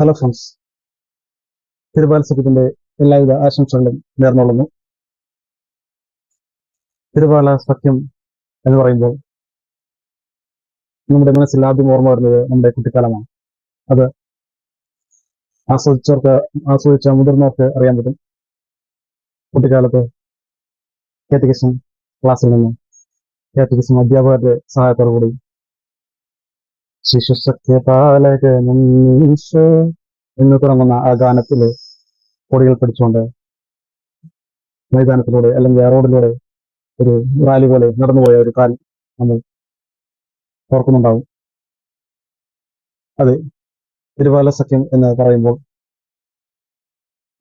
Hello friends തിരുപാൽ സഖ്യത്തിന്റെ എല്ലാവിധ ആശംസകളും നേർന്നുകൊള്ളുന്നു. തിരുപാല സഖ്യം എന്ന് പറയുമ്പോൾ നമ്മുടെ മനസ്സിൽ ആദ്യം ഓർമ്മ വരുന്നത് നമ്മുടെ കുട്ടിക്കാലമാണ്. അത് ആസ്വദിച്ചവർക്ക് ആസ്വദിച്ച മുതിർന്നവർക്ക് അറിയാൻ പറ്റും. കുട്ടിക്കാലത്ത് കാറ്റഗിസം ക്ലാസ്സിൽ നിന്നും കാറ്റഗിസം അധ്യാപകരുടെ സഹായത്തോടു കൂടി ശിശുസഖ്യപാലകനീശോ എന്ന് തുടങ്ങുന്ന ആ ഗാനത്തിൽ കൊടികൾ പിടിച്ചുകൊണ്ട് മൈതാനത്തിലൂടെ അല്ലെങ്കിൽ റോഡിലൂടെ ഒരു റാലി പോലെ നടന്നുപോയ ഒരു കാൽ നമ്മൾ ഓർക്കുന്നുണ്ടാവും. അതെ തിരുവാല സഖ്യം എന്ന് പറയുമ്പോൾ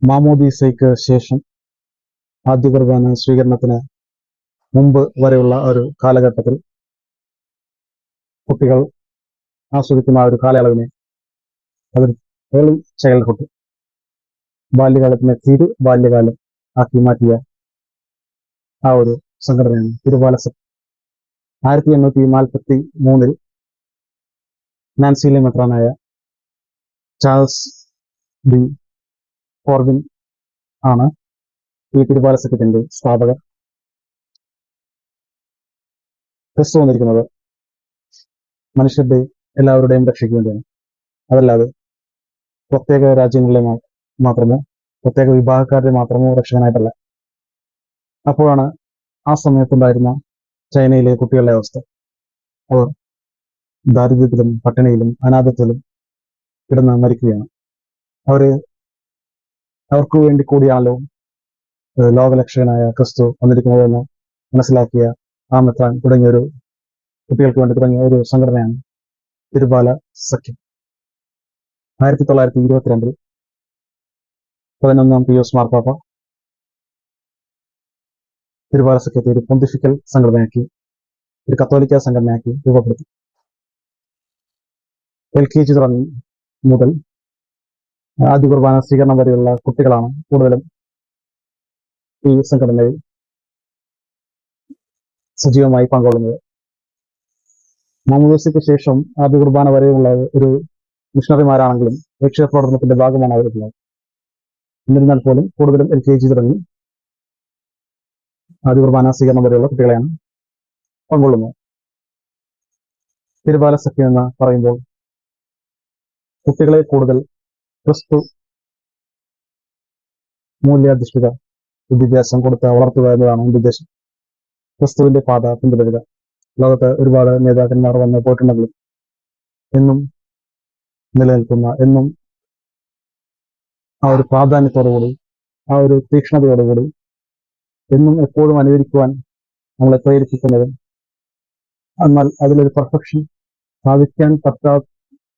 മാമോദീസയ്ക്ക് ശേഷം ആദ്യ കുർബാന സ്വീകരണത്തിന് മുമ്പ് വരെയുള്ള ഒരു കാലഘട്ടത്തിൽ കുട്ടികൾ ആസ്വദിക്കുന്ന ആ ഒരു കാലയളവിനെ. അവർ ഏർലി ചൈൽഡ്ഹുഡ്. ബാല്യകാലത്തിനെ തിരു ബാല്യകാലം ആക്കി മാറ്റിയ ആ ഒരു സംഘടനയാണ് തിരുവാല സഖ്യം ആയിരത്തി എണ്ണൂറ്റി നാൽപ്പത്തി മൂന്നിൽ നാൻസിയിലെ മെത്രാനായ ചാൾസ് ബി കോർബിൻ ആണ് ഈ സഖ്യത്തിന്റെ സ്ഥാപകർ ക്രിസ്തു വന്നിരിക്കുന്നത് മനുഷ്യരുടെ എല്ലാവരുടെയും രക്ഷയ്ക്ക് അതല്ലാതെ പ്രത്യേക രാജ്യങ്ങളിലെ മാത്രമോ പ്രത്യേക വിഭാഗക്കാരുടെ മാത്രമോ രക്ഷകനായിട്ടല്ല. അപ്പോഴാണ് ആ സമയത്തുണ്ടായിരുന്ന ചൈനയിലെ കുട്ടികളുടെ അവസ്ഥ. അവർ ദാരിദ്ര്യത്തിലും പട്ടിണിയിലും അനാഥത്വത്തിലും കിടന്ന് മരിക്കുകയാണ്. അവർ അവർക്ക് വേണ്ടി കൂടിയാണല്ലോ ലോകലക്ഷകനായ ക്രിസ്തു വന്നിരിക്കുന്നതെന്ന് മനസ്സിലാക്കിയ ആ മെത്രാൻ തുടങ്ങിയ ഒരു കുട്ടികൾക്ക് വേണ്ടി തുടങ്ങിയ ഒരു സംഘടനയാണ് തിരുബാല സഖ്യം. ആയിരത്തി തൊള്ളായിരത്തി ഇരുപത്തിരണ്ടിൽ പതിനൊന്നാം പി എസ് മാർപ്പാപ്പ തിരുബാല സഖ്യത്തെ ഒരു പൊന്തിഫിക്കൽ സംഘടനയാക്കി ഒരു കത്തോലിക്ക സംഘടനയാക്കി രൂപപ്പെടുത്തി. എൽ കെ ജി തുടങ്ങി മുതൽ ആദ്യ കുർബാന സ്വീകരണം വരെയുള്ള കുട്ടികളാണ് കൂടുതലും ഈ സംഘടനയിൽ സജീവമായി പങ്കൊള്ളുന്നത് മാമോദിസയ്ക്ക് ശേഷം ആദ്യ കുർബാന വരെയുള്ള ഒരു മിഷണറിമാരാണെങ്കിലും രക്ഷാപ്രവർത്തനത്തിന്റെ ഭാഗമാണ് അവരുള്ളത് എന്നിരുന്നാൽ പോലും കൂടുതലും എൽ കെ ജി തുടങ്ങി ആദ്യ കുർബാന സ്വീകരണം വരെയുള്ള കുട്ടികളെയാണ് പങ്കൊള്ളുന്നത് തിരുബാല സഖ്യം എന്ന് പറയുമ്പോൾ കുട്ടികളെ കൂടുതൽ ക്രിസ്തു മൂല്യാധിഷ്ഠിത വിദ്യാഭ്യാസം കൊടുത്ത് വളർത്തുക എന്നതാണ് ഉദ്ദേശം. ക്രിസ്തുവിന്റെ പാത പിന്തുടരുക. ലോകത്ത് ഒരുപാട് നേതാക്കന്മാർ വന്ന് പോയിട്ടുണ്ടെങ്കിലും എന്നും നിലനിൽക്കുന്ന എന്നും ആ ഒരു പ്രാധാന്യത്തോടുകൂടി ആ ഒരു തീക്ഷ്ണതയോടുകൂടി എന്നും എപ്പോഴും അനുകരിക്കുവാൻ നമ്മളെ പ്രേരിപ്പിക്കുന്നത്. എന്നാൽ അതിലൊരു പെർഫെക്ഷൻ സാധിക്കാൻ പറ്റാ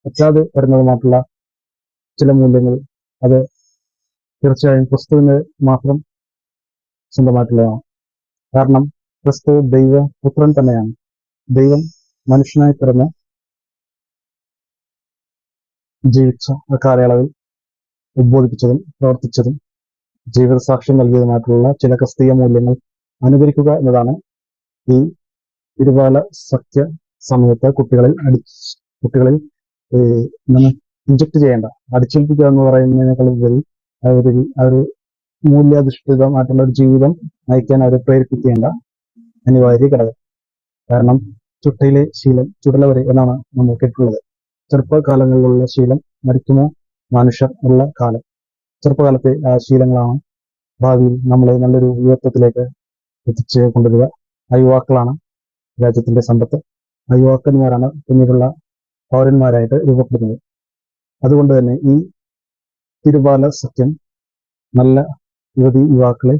പറ്റാതെ വരുന്നതുമായിട്ടുള്ള ചില മൂല്യങ്ങൾ. അത് തീർച്ചയായും ക്രിസ്തുവിന് മാത്രം സ്വന്തമായിട്ടുള്ളതാണ്. കാരണം ക്രിസ്തു ദൈവ പുത്രൻ തന്നെയാണ്. ദൈവം മനുഷ്യനായി പിറന്ന് ജീവിച്ച ആ കാലയളവിൽ ഉദ്ബോധിപ്പിച്ചതും പ്രവർത്തിച്ചതും ജീവിത സാക്ഷ്യം നൽകിയതുമായിട്ടുള്ള ചില ക്രിസ്തീയ മൂല്യങ്ങൾ അനുകരിക്കുക എന്നതാണ് ഈ തിരുവാല സത്യ സമയത്ത് കുട്ടികളിൽ അടി കുട്ടികളിൽ ഇഞ്ചക്ട് ചെയ്യേണ്ട അടിച്ചേൽപ്പിക്കുക എന്ന് പറയുന്നതിനേക്കാൾ ഉപരി ഒരു ആ ഒരു മൂല്യാധിഷ്ഠിതമായിട്ടുള്ള ഒരു ജീവിതം നയിക്കാൻ അവരെ പ്രേരിപ്പിക്കേണ്ട അനിവാര്യ ഘടകം കാരണം ചുട്ടയിലെ ശീലം ചുടല വരെ എന്നാണ് നമ്മൾ കേട്ടിട്ടുള്ളത്. ചെറുപ്പകാലങ്ങളിലുള്ള ശീലം മരിക്കുമോ? മനുഷ്യർ ഉള്ള കാലം. ചെറുപ്പകാലത്തെ ആ ശീലങ്ങളാണ് ഭാവിയിൽ നമ്മളെ നല്ലൊരു യുവത്വത്തിലേക്ക് എത്തിച്ച് കൊണ്ടുവരിക. ആ യുവാക്കളാണ് രാജ്യത്തിന്റെ സമ്പത്ത്. ആ യുവാക്കന്മാരാണ് പിന്നീടുള്ള പൗരന്മാരായിട്ട് രൂപപ്പെടുന്നത്. അതുകൊണ്ട് തന്നെ ഈ തിരുബാല സത്യം നല്ല യുവതി യുവാക്കളെ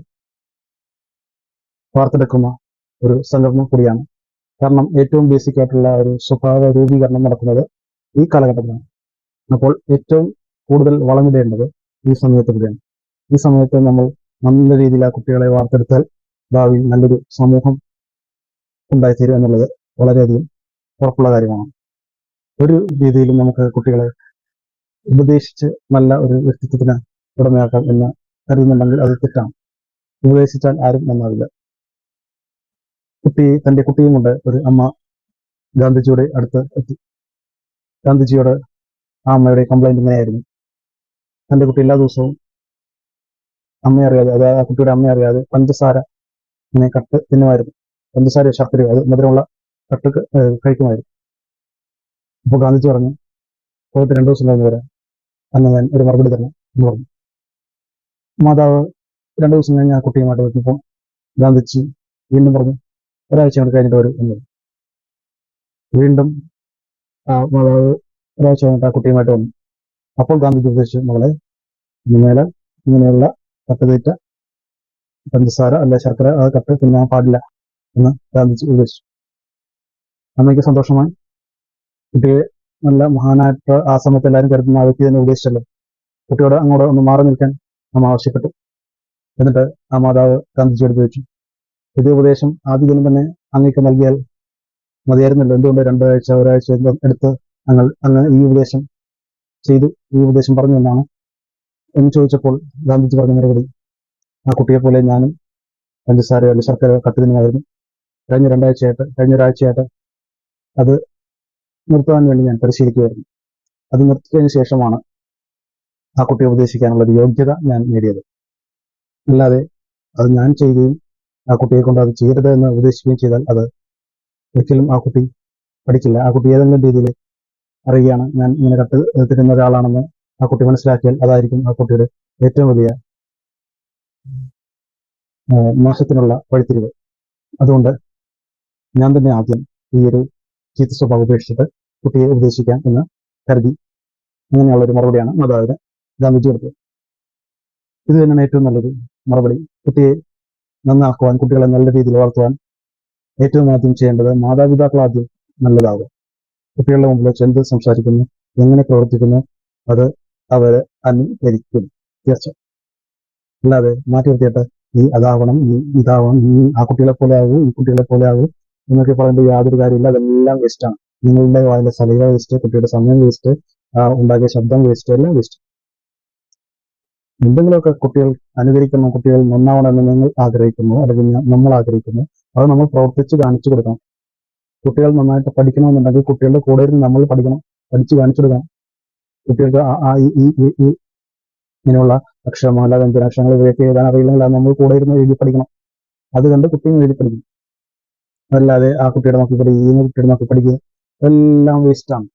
വാർത്തെടുക്കുന്ന ഒരു സംഘടന കൂടിയാണ് കാരണം ഏറ്റവും ബേസിക് ആയിട്ടുള്ള ഒരു സ്വഭാവ രൂപീകരണം നടക്കുന്നത് ഈ കാലഘട്ടത്തിലാണ്. അപ്പോൾ ഏറ്റവും കൂടുതൽ വളമിടേണ്ടത് ഈ സമയത്ത് ഈ സമയത്ത് നമ്മൾ നല്ല രീതിയിൽ ആ കുട്ടികളെ വാർത്തെടുത്താൽ ഭാവി നല്ലൊരു സമൂഹം ഉണ്ടായിത്തീരും എന്നുള്ളത് വളരെയധികം ഉറപ്പുള്ള കാര്യമാണ്. ഒരു രീതിയിലും നമുക്ക് കുട്ടികളെ ഉപദേശിച്ച് നല്ല ഒരു വ്യക്തിത്വത്തിന് ഉടമയാക്കാം എന്ന് കരുതുന്നുണ്ടെങ്കിൽ അത് തെറ്റാണ്. ഉപദേശിച്ചാൽ ആരും നന്നാവില്ല. കുട്ടി തന്റെ കുട്ടിയും കൊണ്ട് ഒരു അമ്മ ഗാന്ധിജിയുടെ അടുത്ത് എത്തി. ഗാന്ധിജിയോട് ആ അമ്മയുടെ കംപ്ലൈന്റ് ഇങ്ങനെയായിരുന്നു. തന്റെ കുട്ടി എല്ലാ ദിവസവും അമ്മയെ അറിയാതെ അതായത് ആ കുട്ടിയുടെ അമ്മയെ അറിയാതെ പഞ്ചസാര ഇങ്ങനെ കട്ട് തിന്നുമായിരുന്നു. പഞ്ചസാര ശർക്കരയോ അത് മധുരമുള്ള കട്ട് കഴിക്കുമായിരുന്നു. അപ്പോൾ ഗാന്ധിജി പറഞ്ഞു പോയിട്ട് രണ്ടു ദിവസം കഴിഞ്ഞ് വരാം. അന്ന് ഞാൻ ഒരു മറുപടി തരണം എന്ന് പറഞ്ഞു. മാതാവ് രണ്ടു ദിവസം കഴിഞ്ഞ് ആ കുട്ടിയുമായിട്ട് വെച്ചപ്പോൾ ഗാന്ധിജി വീണ്ടും പറഞ്ഞു ഒരാഴ്ച കൊണ്ട് കഴിഞ്ഞിട്ട് വരും എന്ന് വീണ്ടും മാതാവ് ഒരാഴ്ച കഴിഞ്ഞിട്ട് ആ കുട്ടിയുമായിട്ട് വന്നു. അപ്പോൾ ഗാന്ധിജി ഉപദേശിച്ചു മകളെ ഇനിമേലെ ഇങ്ങനെയുള്ള കട്ടുതീറ്റ പഞ്ചസാര അല്ലെ ശർക്കര അത് കട്ട് തിന്നാൻ പാടില്ല എന്ന് ഗാന്ധിജി ഉപദേശിച്ചു. അമ്മയ്ക്ക് സന്തോഷമായി. കുട്ടിയെ നല്ല മഹാനായിട്ട് ആ സമയത്ത് എല്ലാവരും കരുതുന്ന ആ വ്യക്തി തന്നെ ഉപദേശിച്ചല്ലോ. കുട്ടിയോട് അങ്ങോട്ട് ഒന്ന് മാറി നിൽക്കാൻ അമ്മ ആവശ്യപ്പെട്ടു. എന്നിട്ട് ആ മാതാവ് ഗാന്ധിജിയോട് ചോദിച്ചു ഇതേ ഉപദേശം ആദ്യം തന്നെ അങ്ങേക്ക് നൽകിയാൽ മതിയായിരുന്നല്ലോ. എന്തുകൊണ്ട് രണ്ടാഴ്ച ഒരാഴ്ച എടുത്ത് ഞങ്ങൾ അങ്ങ് ഈ ഉപദേശം ചെയ്തു ഈ ഉപദേശം പറഞ്ഞു എന്നാണ്. എന്ന് ചോദിച്ചപ്പോൾ ഗാന്ധിജി പറഞ്ഞ മറുപടി ആ കുട്ടിയെ പോലെ ഞാനും പഞ്ചസാര അല്ലെങ്കിൽ ശർക്കര കട്ടുതിനുമായിരുന്നു കഴിഞ്ഞ രണ്ടാഴ്ചയായിട്ട് കഴിഞ്ഞ ഒരാഴ്ചയായിട്ട് അത് നിർത്താൻ വേണ്ടി ഞാൻ പരിശീലിക്കുകയായിരുന്നു. അത് നിർത്തിയതിനു ശേഷമാണ് ആ കുട്ടിയെ ഉപദേശിക്കാനുള്ള ഒരു യോഗ്യത ഞാൻ നേടിയത്. അല്ലാതെ അത് ഞാൻ ചെയ്യുകയും ആ കുട്ടിയെ കൊണ്ട് അത് ചെയ്യരുത് എന്ന് ഉപദേശിക്കുകയും ചെയ്താൽ അത് ഒരിക്കലും ആ കുട്ടി പഠിക്കില്ല. ആ കുട്ടി ഏതെങ്കിലും രീതിയിൽ അറിയുകയാണ്. ഞാൻ ഇങ്ങനെ കട്ട് തരുന്ന ഒരാളാണെന്ന് ആ കുട്ടി മനസ്സിലാക്കിയാൽ അതായിരിക്കും ആ കുട്ടിയുടെ ഏറ്റവും വലിയ മോശത്തിനുള്ള വഴിത്തിരിവ്. അതുകൊണ്ട് ഞാൻ തന്നെ ആദ്യം ഈ ഒരു ചീത്ത സ്വഭാവം ഉപേക്ഷിച്ചിട്ട് കുട്ടിയെ ഉപദേശിക്കാം എന്ന് കരുതി അങ്ങനെയുള്ള ഒരു മറുപടിയാണ് മാതാവിന് ഗാന്ധിജി കൊടുത്തത് ഇത് തന്നെയാണ് ഏറ്റവും നല്ലൊരു മറുപടി. കുട്ടിയെ നന്നാക്കുവാൻ കുട്ടികളെ നല്ല രീതിയിൽ വളർത്തുവാൻ ഏറ്റവും ആദ്യം ചെയ്യേണ്ടത് മാതാപിതാക്കൾ ആദ്യം നല്ലതാവുക കുട്ടികളുടെ മുമ്പിൽ എന്ത് സംസാരിക്കുന്നു എങ്ങനെ പ്രവർത്തിക്കുന്നു അത് അവരെ അനുകരിക്കും. തീർച്ച അല്ലാതെ മാറ്റി നിർത്തിയിട്ട് നീ അതാവണം നീ ഇതാവണം നീ ആ കുട്ടികളെ പോലെ ആകൂ ഈ കുട്ടികളെ പോലെ ആകൂ എന്നൊക്കെ പറയുമ്പോൾ യാതൊരു കാര്യമില്ല അതെല്ലാം വേസ്റ്റാണ് നിങ്ങളുടെ വായിലെ സലൈവ വേസ്റ്റ് കുട്ടിയുടെ സമയം വേസ്റ്റ് ഉണ്ടാക്കിയ ശബ്ദം വേസ്റ്റ് എല്ലാം വേസ്റ്റ് എന്തെങ്കിലുമൊക്കെ കുട്ടികൾ അനുകരിക്കണം കുട്ടികൾ നന്നാവണമെന്ന് നിങ്ങൾ ആഗ്രഹിക്കുന്നു അല്ലെങ്കിൽ നമ്മൾ ആഗ്രഹിക്കുന്നു അത് നമ്മൾ പ്രവർത്തിച്ച് കാണിച്ചു കൊടുക്കണം. കുട്ടികൾ നന്നായിട്ട് പഠിക്കണമെന്നുണ്ടെങ്കിൽ കുട്ടികളുടെ കൂടെ ഇരുന്ന് നമ്മൾ പഠിക്കണം പഠിച്ചു കാണിച്ചു കൊടുക്കണം. കുട്ടികൾക്ക് ആ ഈ ഈ ഇങ്ങനെയുള്ള അക്ഷരമാല വ്യഞ്ജനാക്ഷരങ്ങൾ ഇവയൊക്കെ എഴുതാൻ അറിയില്ലെങ്കിൽ നമ്മൾ കൂടെ ഇരുന്ന് എഴുതി പഠിക്കണം. അത് കണ്ട് കുട്ടിയും എഴുതി പഠിക്കും. അതല്ലാതെ ആ കുട്ടിയുടെ നോക്കി പഠിക്കുക ഈ കുട്ടിയുടെ നോക്കി പഠിക്കുക എല്ലാം വേസ്റ്റാണ്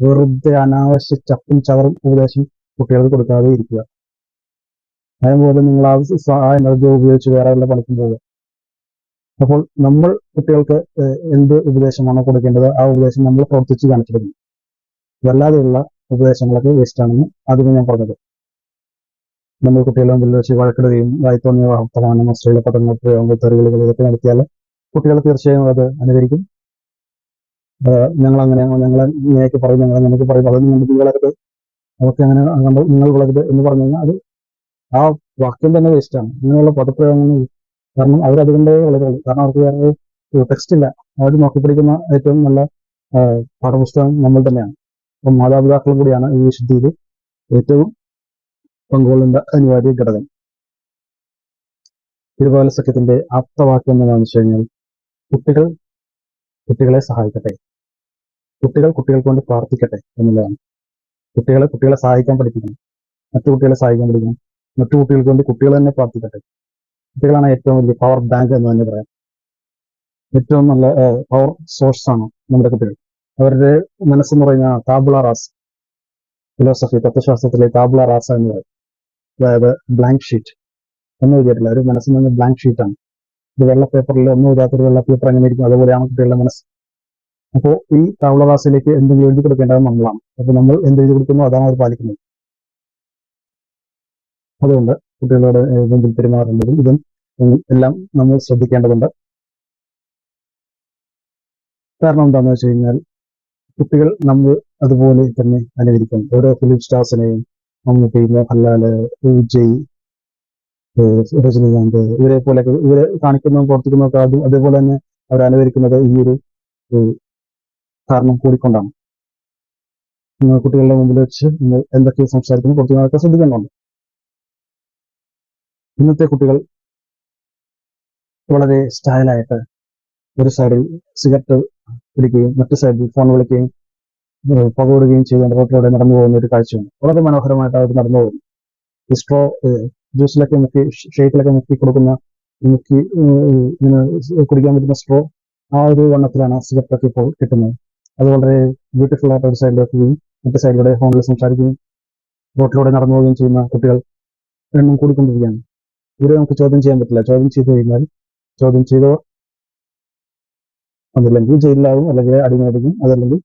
വെറുതെ അനാവശ്യ ചപ്പും ചവറും ഉപദേശം കുട്ടികൾക്ക് കൊടുക്കാതെ ഇരിക്കുക. അതുപോലെ നിങ്ങൾ ആ സഹായം എനർജി ഉപയോഗിച്ച് വേറെ വല്ല പോകുക അപ്പോൾ നമ്മൾ കുട്ടികൾക്ക് എന്ത് ഉപദേശമാണോ കൊടുക്കേണ്ടത് ആ ഉപദേശം നമ്മൾ പ്രവർത്തിച്ച് കാണിച്ചിരുന്നു വല്ലാതെയുള്ള ഉപദേശങ്ങളൊക്കെ വേസ്റ്റ് ആണെന്ന് ആദ്യമേ ഞാൻ പറഞ്ഞത്. നമ്മൾ കുട്ടികളെ മുമ്പിൽ വെച്ച് വഴക്കിടുകയും വായിത്തോന്നിയ വർത്തമാനം അശ്ലീല പദങ്ങൾ പ്രയോഗങ്ങൾ തെറികളികൾ ഇതൊക്കെ നടത്തിയാൽ കുട്ടികൾ തീർച്ചയായും അത് അനുകരിക്കും. ഞങ്ങൾ അങ്ങനെ ഞങ്ങൾ ഇങ്ങനെയൊക്കെ പറയും ഞങ്ങൾ അങ്ങനെയൊക്കെ പറയും. അതൊന്നും നിങ്ങൾ വളരുത് അതൊക്കെ അങ്ങനെ നിങ്ങൾ വളരുത് എന്ന് പറഞ്ഞു കഴിഞ്ഞാൽ അത് ആ വാക്യം തന്നെ വേസ്റ്റ് ആണ്. ഇങ്ങനെയുള്ള പദപ്രയോഗങ്ങൾ കാരണം അവർ അതുകൊണ്ടേ വളരുള്ളൂ കാരണം അവർക്ക് വേറെ ടെക്സ്റ്റ് ഇല്ല. അവർ നോക്കി പഠിക്കുന്ന ഏറ്റവും നല്ല പാഠപുസ്തകം നമ്മൾ തന്നെയാണ്. അപ്പം മാതാപിതാക്കളും കൂടിയാണ് ഈ വിശുദ്ധിയിൽ ഏറ്റവും പങ്കുകൊള്ളേണ്ട അനിവാര്യ ഘടകം. തിരുവാല സഖ്യത്തിന്റെ ആപ്തവാക്യം എന്താണെന്ന് വെച്ച് കഴിഞ്ഞാൽ കുട്ടികൾ കുട്ടികളെ സഹായിക്കട്ടെ. കുട്ടികൾ കുട്ടികൾക്ക് വേണ്ടി പ്രാർത്ഥിക്കട്ടെ എന്നുള്ളതാണ്. കുട്ടികളെ കുട്ടികളെ സഹായിക്കാൻ പഠിപ്പിക്കണം. മറ്റു കുട്ടികളെ സഹായിക്കാൻ പഠിക്കണം. മറ്റു കുട്ടികൾക്ക് വേണ്ടി കുട്ടികൾ തന്നെ പ്രാർത്ഥിക്കട്ടെ. കുട്ടികളാണ് ഏറ്റവും വലിയ പവർ ബാങ്ക് എന്ന് തന്നെ പറയാം. ഏറ്റവും നല്ല പവർ സോഴ്സ് ആണ് നമ്മുടെ കുട്ടികൾ. അവരുടെ മനസ്സെന്ന് പറയുന്ന താബുള റാസ് ഫിലോസഫി തത്വശാസ്ത്രത്തിലെ താബുള റാസ എന്ന് പറയും. അതായത് ബ്ലാങ്ക് ഷീറ്റ് ഒന്നും എഴുതിയിട്ടില്ല. ഒരു മനസ്സിൽ നിന്ന് ബ്ലാങ്ക് ഷീറ്റാണ് ഇത് വെള്ള പേപ്പറിൽ ഒന്നും എഴുതാത്തൊരു വെള്ള പേപ്പർ എങ്ങനെ ഇരിക്കും. അതുപോലെയാണ് കുട്ടികളുടെ മനസ്സ്. അപ്പോൾ ഈ താവളവാസിലേക്ക് എന്തെങ്കിലും എഴുതി കൊടുക്കേണ്ടത് നമ്മളാണ്. അപ്പോൾ നമ്മൾ എന്ത് എഴുതി കൊടുക്കുന്നു? അതാണ് അവർ പാലിക്കുന്നത്. അതുകൊണ്ട് കുട്ടികളോട് മുമ്പിൽ പെരുമാറുന്നതും ഇതും എല്ലാം നമ്മൾ ശ്രദ്ധിക്കേണ്ടതുണ്ട്. കാരണം എന്താണെന്ന് വെച്ച് കഴിഞ്ഞാൽ കുട്ടികൾ നമ്മൾ അതുപോലെ തന്നെ അനുകരിക്കും. ഓരോ ഫിലിം സ്റ്റാർസിനെയും മമ്മൂട്ടി മോഹൻലാൽ വിജയ് രജനീകാന്ത് ഇവരെ പോലെയൊക്കെ ഇവരെ കാണിക്കുന്നതും പ്രവർത്തിക്കുന്നതൊക്കെ അതും അതേപോലെ തന്നെ അവർ അനുകരിക്കുന്നത് ഈ ഒരു കാരണം കൂടിക്കൊണ്ടാണ്. കുട്ടികളുടെ മുമ്പിൽ വെച്ച് എന്തൊക്കെ സംസാരിക്കുന്നു പ്രവർത്തിക്കുന്നതൊക്കെ ശ്രദ്ധിക്കേണ്ടതുണ്ട്. ഇന്നത്തെ കുട്ടികൾ വളരെ സ്റ്റൈലായിട്ട് ഒരു സൈഡിൽ സിഗരറ്റ് പിടിക്കുകയും മറ്റു സൈഡിൽ ഫോൺ വിളിക്കുകയും പകവിടുകയും ചെയ്തുകൊണ്ട് റോട്ടിലൂടെ നടന്നു പോകുന്ന ഒരു കാഴ്ചയാണ്. വളരെ മനോഹരമായിട്ട് അവർ നടന്നു പോകുന്നു. സ്ട്രോ ജ്യൂസിലൊക്കെ മുക്കി ഷേക്കിലൊക്കെ മുക്കി കൊടുക്കുന്ന മുക്കി ഇങ്ങനെ കുടിക്കാൻ പറ്റുന്ന സ്ട്രോ ആ ഒരു വണ്ണത്തിലാണ് സിഗരറ്റൊക്കെ ഇപ്പോൾ കിട്ടുന്നത്. അത് വളരെ ബ്യൂട്ടിഫുൾ ആയിട്ട് ഒരു സൈഡിൽ വെക്കുകയും മറ്റു സൈഡിലൂടെ ഫോണിൽ സംസാരിക്കുകയും റോട്ടിലൂടെ നടന്നു പോവുകയും ചെയ്യുന്ന കുട്ടികൾ എണ്ണം കൂടിക്കൊണ്ടിരിക്കുകയാണ്. ഇവരെ നമുക്ക് ചോദ്യം ചെയ്യാൻ പറ്റില്ല. ചോദ്യം ചെയ്തു കഴിഞ്ഞാൽ ചോദ്യം ചെയ്തോ ഒന്നില്ലെങ്കിൽ ജയിലിലാവും അല്ലെങ്കിൽ അടിമേടിക്കും അതല്ലെങ്കിൽ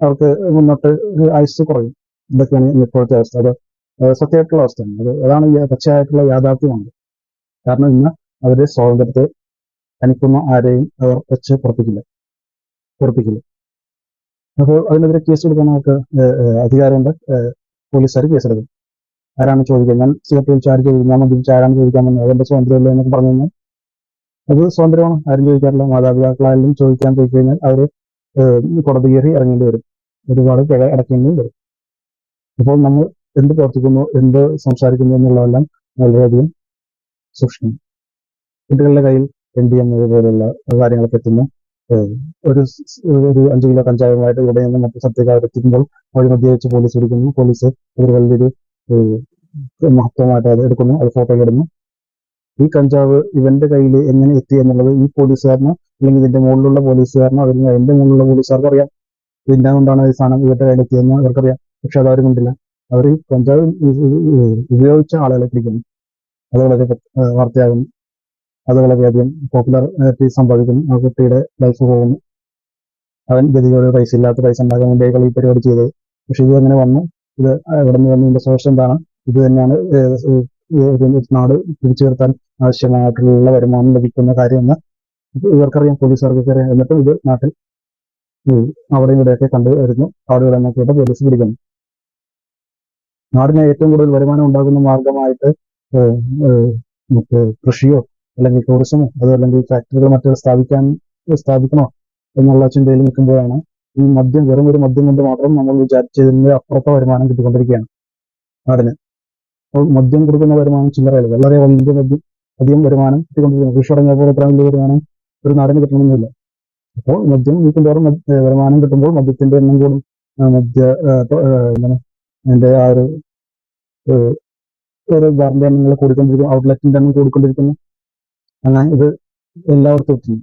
അവർക്ക് മുന്നോട്ട് ആയുസ് കുറയും. ഇതൊക്കെയാണ് ഇപ്പോഴത്തെ അവസ്ഥ. അത് സത്യമായിട്ടുള്ള അവസ്ഥയാണ്. അത് അതാണ് പച്ചയായിട്ടുള്ള യാഥാർത്ഥ്യമാണ്. കാരണം ഇന്ന് അവരുടെ സ്വാതന്ത്ര്യത്തെ തനിക്കുന്ന ആരെയും അവർ വെച്ച് പുറപ്പിക്കില്ല. പുറപ്പിക്കില്ല. അപ്പോൾ അതിനെതിരെ കേസ് കൊടുക്കാൻ അവർക്ക് അധികാരമുണ്ട്. പോലീസുകാർ കേസെടുക്കും. ആരാണ് ചോദിക്കുക? ഞാൻ സിഗരറ്റ് വിളിച്ചാരും ചോദിക്കും ഞാൻ മദ്യപിച്ച് ആരാണ് ചോദിക്കാൻ വന്നത്. അതെന്റെ സ്വാതന്ത്ര്യമല്ലേ എന്നൊക്കെ പറഞ്ഞു കഴിഞ്ഞാൽ അത് സ്വാതന്ത്ര്യമാണ്? ആരും ചോദിക്കാറില്ല. മാതാപിതാക്കളായാലും ചോദിക്കാൻ പോയി കഴിഞ്ഞാൽ അവർ കോടതി കയറി ഇറങ്ങേണ്ടി വരും. ഒരുപാട് പിഴ അടക്കേണ്ടി വരും. അപ്പോൾ നമ്മൾ എന്ത് പ്രവർത്തിക്കുന്നു എന്ത് സംസാരിക്കുന്നു എന്നുള്ളതെല്ലാം വളരെയധികം സൂക്ഷിക്കണം. കുട്ടികളുടെ കയ്യിൽ എൻ ഡി എം പോലുള്ള കാര്യങ്ങളൊക്കെ എത്തുന്നു ഒരു ഒരു അഞ്ചു കിലോ കഞ്ചാവുമായിട്ട് ഇവിടെ നിന്ന് മറ്റു സ്ഥലത്തേക്ക് അവർ എത്തിക്കുമ്പോൾ വഴി മധ്യ വെച്ച് പോലീസ് പിടിക്കുന്നു. പോലീസ് ഒരു വലിയൊരു മഹത്വമായിട്ട് അത് എടുക്കുന്നു അത് ഫോട്ടോ ഇടുന്നു. ഈ കഞ്ചാവ് ഇവന്റെ കയ്യിൽ എങ്ങനെ എത്തി എന്നുള്ളത് ഈ പോലീസുകാരനോ അല്ലെങ്കിൽ ഇതിന്റെ മുകളിലുള്ള പോലീസുകാരനോ അല്ലെങ്കിൽ അതിന്റെ മുകളിലുള്ള പോലീസുകാർക്ക് അറിയാം. ഇതിന്റെ കൊണ്ടാണ് ഈ സാധനം ഇവരുടെ കയ്യിൽ എത്തിയെന്ന് അവർക്കറിയാം. പക്ഷെ അതാരും കണ്ടില്ല. അവർ കഞ്ചാവ് ഉപയോഗിച്ച ആളുകളെ പിടിക്കുന്നു. അത് വളരെ വാർത്തയാകുന്നു. അത് വളരെയധികം പോപ്പുലാരിറ്റി സമ്പാദിക്കുന്നു. ആ കുട്ടിയുടെ ലൈഫ് പോകുന്നു. അവൻ ഗതികോട് പൈസ ഇല്ലാത്ത പൈസ ഉണ്ടാക്കാൻ വേണ്ടിയാണ് ഈ പരിപാടി ചെയ്തത്. പക്ഷെ ഇത് അങ്ങനെ വന്നു. ഇത് എവിടെ നിന്ന് വന്നു ഇതിന്റെ സോഴ്സ് എന്താണ്? ഇത് തന്നെയാണ് നാട് പിടിച്ചു നിർത്താൻ ആവശ്യമായിട്ടുള്ള വരുമാനം ലഭിക്കുന്ന കാര്യമെന്ന് ഇവർക്കറിയാം പോലീസുകാർക്കൊക്കെ അറിയാം. എന്നിട്ടും ഇത് നാട്ടിൽ അവിടെയും ഇവിടെയൊക്കെ കണ്ടുവരുന്നു അവിടെ ഇവിടെ പോലീസ് പിടിക്കുന്നു. നാടിന് ഏറ്റവും കൂടുതൽ വരുമാനം ഉണ്ടാകുന്ന മാർഗമായിട്ട് കൃഷിയോ അല്ലെങ്കിൽ ടൂറിസമോ അതോ അല്ലെങ്കിൽ ഫാക്ടറികൾ മറ്റൊരു സ്ഥാപിക്കാൻ സ്ഥാപിക്കണോ എന്നുള്ള ചിന്തയിൽ നിൽക്കുമ്പോഴാണ് ഈ മദ്യം വെറും ഒരു മദ്യം കൊണ്ട് മാത്രം നമ്മൾ വിചാരിച്ചതിന്റെ അപ്പുറത്തെ വരുമാനം കിട്ടിക്കൊണ്ടിരിക്കുകയാണ് നാടിന് അപ്പോൾ മദ്യം കൊടുക്കുന്ന വരുമാനം ചില്ലറയല്ല. വളരെ വലിയ മദ്യം അധികം വരുമാനം കിട്ടിക്കൊണ്ടിരിക്കുന്നു. കൃഷി പോലെ ഇത്ര വലിയ വരുമാനം ഒരു നാടിന് കിട്ടണമെന്നില്ല. അപ്പോൾ മദ്യം ഏഹ് വരുമാനം കിട്ടുമ്പോൾ മദ്യത്തിന്റെ എണ്ണം കൂടും. മദ്യ എന്റെ ആ ഒരു ഒരു ബാറിന്റെ എണ്ണങ്ങൾ കൂടിക്കൊണ്ടിരിക്കുന്നു ഔട്ട്ലെറ്റിന്റെ എണ്ണം കൂടിക്കൊണ്ടിരിക്കുന്നു. അങ്ങനെ ഇത് എല്ലാവർക്കും എത്തുന്നു.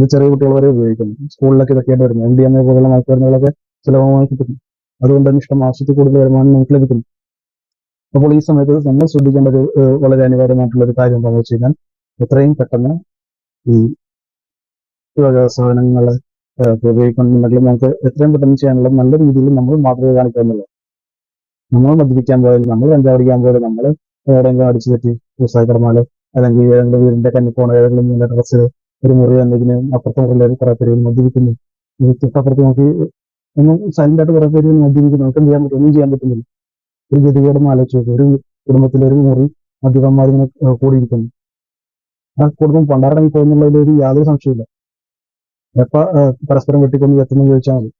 ഇത് ചെറിയ കുട്ടികൾ വരെ ഉപയോഗിക്കുന്നു. സ്കൂളിലൊക്കെ ഇതൊക്കെയായിട്ട് വരുന്നത്. എം ഡി എം എ പോലുള്ള മയക്കുമരുന്നുകളൊക്കെ സുലഭമായി കിട്ടുന്നു. അതുകൊണ്ട് തന്നെ ഇഷ്ടം ആവശ്യത്തിൽ കൂടുതൽ വരുമാനം നമുക്ക് ലഭിക്കുന്നു. അപ്പോൾ ഈ സമയത്ത് നമ്മൾ ശ്രദ്ധിക്കേണ്ട ഒരു വളരെ അനിവാര്യമായിട്ടുള്ള ഒരു കാര്യം എന്താണെന്ന് വെച്ച് കഴിഞ്ഞാൽ എത്രയും പെട്ടെന്ന് ഈ സാധനങ്ങൾ ഉപയോഗിക്കുന്നുണ്ടെങ്കിലും നമുക്ക് എത്രയും പെട്ടെന്ന് ചെയ്യാനുള്ള നല്ല രീതിയിൽ നമ്മൾ മാതൃക കാണിക്കാമെന്നുള്ളത് നമ്മൾ മദ്യപിക്കാൻ പോയാലും നമ്മൾ കഞ്ചാവടിക്കാൻ പോയാലും നമ്മൾ എവിടെയെങ്കിലും അടിച്ചു തെറ്റി ദിവസമായി കിടന്നാൽ അല്ലെങ്കിൽ ഏതെങ്കിലും വീടിന്റെ കന്നിപ്പോണോ ഏതെങ്കിലും ഡ്രസ്സിൽ ഒരു മുറി എന്തെങ്കിലും അപ്പുറത്തെ മുറിയിൽ കുറെ പേര് മദ്യപിക്കുന്നു തൊട്ടപ്പുറത്ത് നോക്കി ഒന്നും സൈലന്റ് ആയിട്ട് കുറെ പേര് മദ്യപിക്കുന്നു നമുക്ക് എന്ത് ചെയ്യാൻ പറ്റും? ഒന്നും ചെയ്യാൻ പറ്റുന്നില്ല. ഒരു ഗതികേടും ആലോചിച്ച് നോക്കും. ഒരു കുടുംബത്തിലെ ഒരു മുറി മദ്യപന്മാരിങ്ങനെ കൂടിയിരിക്കുന്നു. ആ കുടുംബം പണ്ടാറടങ്ങി പോകുന്നുള്ളതിൽ ഒരു യാതൊരു സംശയമില്ല എപ്പ പരസ്പരം വെട്ടിക്കൊന്ന് എത്തുന്നു ചോദിച്ചാൽ മതി.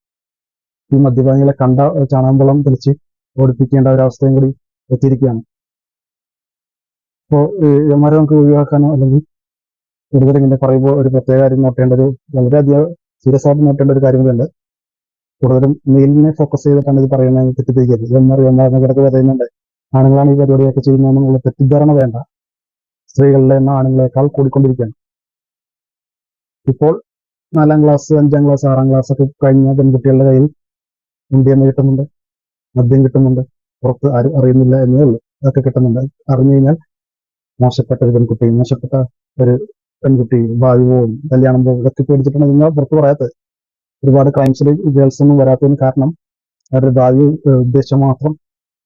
ഈ മദ്യപാനികളെ കണ്ട ചാണാമ്പളം തെളിച്ച് ഓടിപ്പിക്കേണ്ട ഒരവസ്ഥയും കൂടി എത്തിയിരിക്കുകയാണ്. അപ്പോൾ ഇവന്മാരെ നമുക്ക് ഒഴിവാക്കാനോ അല്ലെങ്കിൽ കൂടുതൽ ഇങ്ങനെ പറയുമ്പോൾ ഒരു പ്രത്യേക കാര്യം നോട്ടേണ്ട ഒരു വളരെയധികം സീരിയസ് ആയിട്ട് നോട്ടേണ്ട ഒരു കാര്യം കൂടിയുണ്ട് കൂടുതലും മെയിലിനെ ഫോക്കസ് ചെയ്തിട്ടാണ് ഇത് പറയുന്നത് തെറ്റിദ്ധരിക്കരുത്. ഇവന്മാർ ഇവന്മാർ കിടക്ക് പറയുന്നുണ്ട്. ആണുങ്ങളാണ് ഈ പരിപാടിയൊക്കെ ചെയ്യുന്നതെന്നുള്ള തെറ്റിദ്ധാരണ വേണ്ട. സ്ത്രീകളുടെ എണ്ണം ആണുങ്ങളെക്കാൾ കൂടിക്കൊണ്ടിരിക്കുകയാണ്. ഇപ്പോൾ നാലാം ക്ലാസ് അഞ്ചാം ക്ലാസ് ആറാം ക്ലാസ് ഒക്കെ കഴിഞ്ഞ പെൺകുട്ടികളുടെ കയ്യിൽ ഇന്ത്യ കിട്ടുന്നുണ്ട്. മദ്യം കിട്ടുന്നുണ്ട്. പുറത്ത് ആരും അറിയുന്നില്ല എന്നേ ഉള്ളൂ. അതൊക്കെ കിട്ടുന്നുണ്ട്. അറിഞ്ഞു കഴിഞ്ഞാൽ മോശപ്പെട്ട ഒരു പെൺകുട്ടി മോശപ്പെട്ട ഒരു പെൺകുട്ടി വായുവും കല്യാണം ഇതൊക്കെ പേടിച്ചിട്ടാണ് നിങ്ങൾ പുറത്ത് പറയാത്തത് ഒരുപാട് ക്രൈംസിൽ ഗേൾസ് ഒന്നും വരാത്തതിന് കാരണം അവരുടെ ഭാവി ഉദ്ദേശം മാത്രം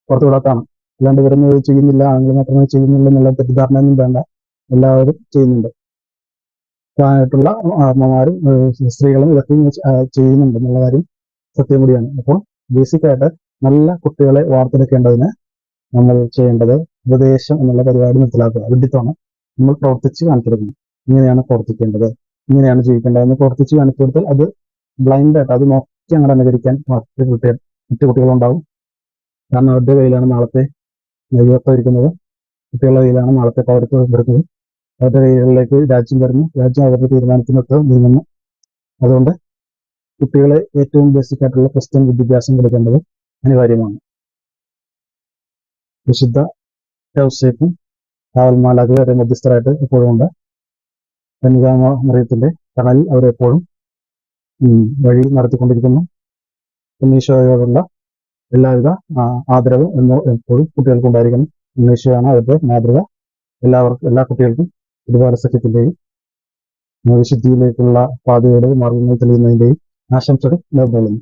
പുറത്തു വിടാത്താണ് അല്ലാണ്ട് ഇവരൊന്നും ചെയ്യുന്നില്ല ആണെങ്കിൽ മാത്രമേ ചെയ്യുന്നുള്ളൂ എന്നുള്ള തെറ്റിദ്ധാരണയൊന്നും വേണ്ട. എല്ലാവരും ചെയ്യുന്നുണ്ട്. ആയിട്ടുള്ള അമ്മമാരും സ്ത്രീകളും ഇതൊക്കെ ചെയ്യുന്നുണ്ട് എന്നുള്ള കാര്യം സത്യം കൂടിയാണ്. അപ്പോൾ ബേസിക് ആയിട്ട് നല്ല കുട്ടികളെ വാർത്തെടുക്കേണ്ടതിന് നമ്മൾ ചെയ്യേണ്ടത് ഉപദേശം എന്നുള്ള പരിപാടി മനസ്സിലാക്കുക വിഡിത്തമാണ് നമ്മൾ പ്രവർത്തിച്ച് കാണിച്ചു കൊടുക്കണം ഇങ്ങനെയാണ് പ്രവർത്തിക്കേണ്ടത്. ഇങ്ങനെയാണ് ജീവിക്കേണ്ടതെന്ന് പ്രവർത്തിച്ച് കാണിച്ചു കൊടുത്താൽ അത് ബ്ലൈൻഡായിട്ട് അത് നോക്കി അങ്ങനെ അനുകരിക്കാൻ മറ്റു കുട്ടികൾ മറ്റു കുട്ടികളുണ്ടാവും. കാരണം അവരുടെ കയ്യിലാണ് നാളത്തെ ദൈവത്വം ഇരിക്കുന്നത് കുട്ടികളുടെ കയ്യിലാണ് നാളത്തെ പൗരത്വം വരുന്നത് അവരുടെ കൈകളിലേക്ക് രാജ്യം വരുന്നു. രാജ്യം അവരുടെ തീരുമാനത്തിനൊക്കെ നീങ്ങുന്നു. അതുകൊണ്ട് കുട്ടികളെ ഏറ്റവും ബേസിക് ആയിട്ടുള്ള ക്രിസ്ത്യൻ വിദ്യാഭ്യാസം കൊടുക്കേണ്ടത് അനിവാര്യമാണ്. വിശുദ്ധ യൗസേപ്പും കാവൽമാലാഖയും അവരെ മധ്യസ്ഥരായിട്ട് എപ്പോഴും ഉണ്ട് കന്യകാ മറിയത്തിന്റെ കണലിൽ അവരെപ്പോഴും വഴി നടത്തിക്കൊണ്ടിരിക്കുന്നു. ഉണ്ണീശോയോടുള്ള എല്ലാവിധ ആദരവ് ആദരവും എന്നോ എപ്പോഴും കുട്ടികൾക്കുണ്ടായിരിക്കണം ഉണ്ണീശോയാണ് അവരുടെ മാതൃക. എല്ലാവർക്കും എല്ലാ കുട്ടികൾക്കും ഒരുപാട് സഖ്യത്തിന്റെയും വിശുദ്ധിയിലേക്കുള്ള പാതയുടെ മാർഗങ്ങൾ തെളിയുന്നതിന്റെയും ആശംസകൾ നേർന്നുകൊള്ളുന്നു.